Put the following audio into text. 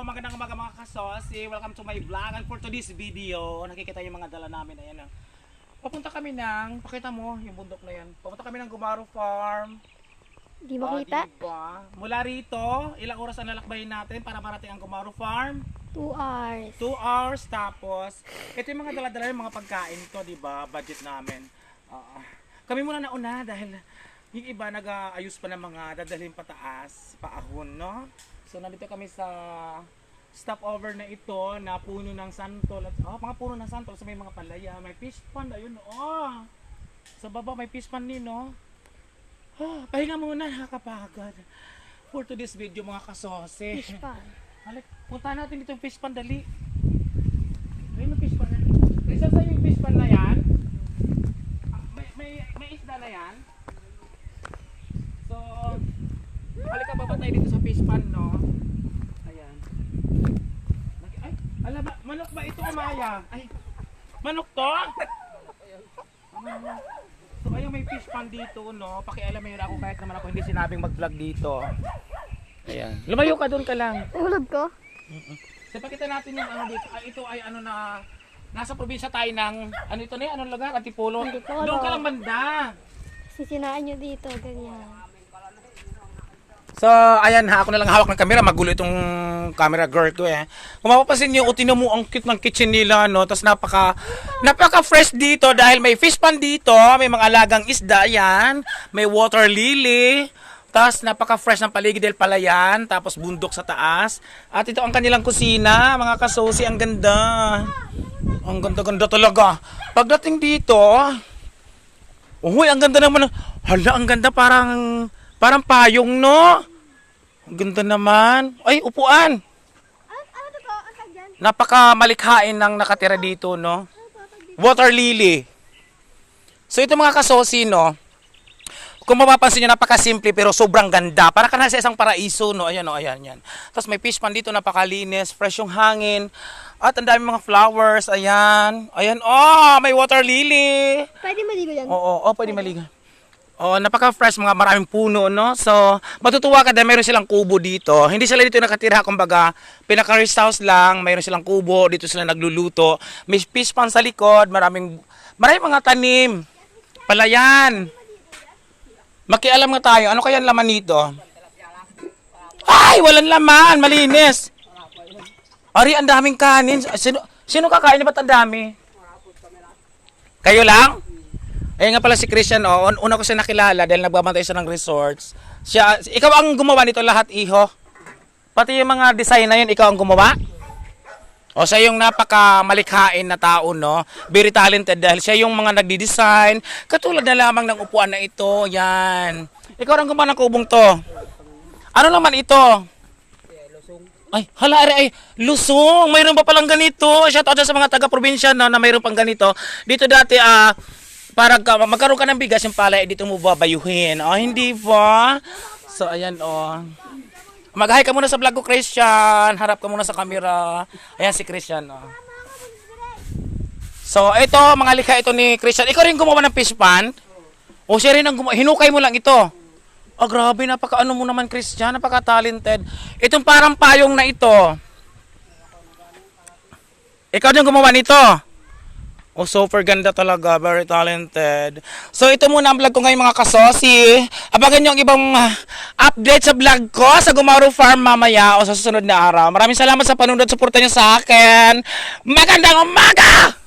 magandang umaga mga kasosi. Welcome to my vlog. And for today's video, nakikita yung mga dala namin. Ayan ah. Papunta kami ng, pakita mo yung bundok na yan. Papunta kami ng Gumaro Farm. Di Ah, makita? diba? Mula rito, ilang oras ang lalakbayin natin para marating ang Gumaro Farm? 2 hours. 2 hours tapos ito yung mga dala-dala yung mga pagkain to, 'di ba? Budget namin. Ah, kami muna nauna dahil yung iba nag-aayos pa ng mga dadalhin pataas, paahon, no? So nandito kami sa stopover na ito na puno ng santol at oh, mga puno ng santol sa may mga palaya, may fish pond ayun oh. Sa baba may fish pond din, no? Ah, pahinga muna, nakakapagod. For today's video mga kasose. Fish pan. Halik, punta natin dito yung fish pan dali. Ayun yung fish na. Rizal sa'yo yung fish pan na yan? Ah, may, may, may isda na yan? So, halika baba tayo dito sa fish pan, no? Ayan. Ay, alam ba, manok ba ito, Amaya? Ay, manok to? So, ayun may fish pan dito, no? Pakialam mo ako kahit naman ako hindi sinabing mag-vlog dito. Ayan. Lumayo ka doon ka lang. Ulog ko? So pakita natin yung ano dito. Ay, ito ay ano na nasa probinsya tayo ng ano ito na yun? Anong lugar? Antipolo. Antipolo. Doon ka lang banda. Sisinaan nyo dito, ganyan. So, ayan ha, ako na lang hawak ng camera. Magulo itong camera girl ko eh. Kung mapapansin niyo, utino mo ang cute ng kitchen nila, no? Tapos napaka, napaka fresh dito dahil may fish pan dito, may mga alagang isda yan, may water lily, tapos napaka-fresh ng paligid dahil palayan, tapos bundok sa taas. At ito ang kanilang kusina, mga kasosi, ang ganda. Ang ganda-ganda talaga. Pagdating dito, uy, ang ganda naman. Hala, ang ganda parang, parang payong, no? Ang ganda naman. Ay, upuan. Ano, ano? Napaka malikhain ng nakatira dito, no? Water lily. So ito mga kasosi, no? Kung mapapansin nyo, napaka-simple pero sobrang ganda. Para ka na sa isang paraiso, no? Ayan, no? Ayan, yan. Tapos may fish pan dito, napakalinis. Fresh yung hangin. At ang dami mga flowers. Ayan. Ayan, oh! May water lily. Pwede maligo dyan? Oo, oh, pwede maligo. Oh, napaka-fresh mga maraming puno, no? So, matutuwa ka dahil meron silang kubo dito. Hindi sila dito nakatira, kumbaga, pinaka-rest house lang, mayroon silang kubo, dito sila nagluluto. May fish pan sa likod, maraming, maraming mga tanim. Palayan. Makialam nga tayo, ano kaya ang laman nito? Ay, walang laman, malinis. Ari, ang daming kanin. Sino, sino kakain? Ba't ang dami? Kayo lang? Ayun nga pala si Christian, oh. Un- Una ko siya nakilala dahil nagbabantay siya ng resorts. Siya, ikaw ang gumawa nito lahat, iho. Pati yung mga design na yun, ikaw ang gumawa? O siya yung napaka malikhain na tao, no? Very talented dahil siya yung mga nagdi-design. Katulad na lamang ng upuan na ito. Yan. Ikaw ang gumawa ng kubong to. Ano naman ito? Ay, hala, ay, ay, lusong. Mayroon pa palang ganito. Shout out sa mga taga-probinsya no, na mayroon pang ganito. Dito dati, ah, para ka, magkaroon ka ng bigas yung palay, dito mo babayuhin. Oh, hindi ba? So, ayan, oh. Mag-hi ka muna sa vlog ko, Christian. Harap ka muna sa camera. Ayan si Christian, oh. So, ito, mga likha ito ni Christian. Ikaw rin gumawa ng fish pan? O siya rin ang gumawa. Hinukay mo lang ito. Ah, grabe, napaka ano mo naman, Christian, napaka talented. Itong parang payong na ito. Ikaw din gumawa nito. Oh, super ganda talaga. Very talented. So, ito muna ang vlog ko ngayon mga kasosi. Abangan nyo ang ibang ah, update sa vlog ko sa Gumaro Farm mamaya o sa susunod na araw. Maraming salamat sa panunod at suporta nyo sa akin. Magandang umaga!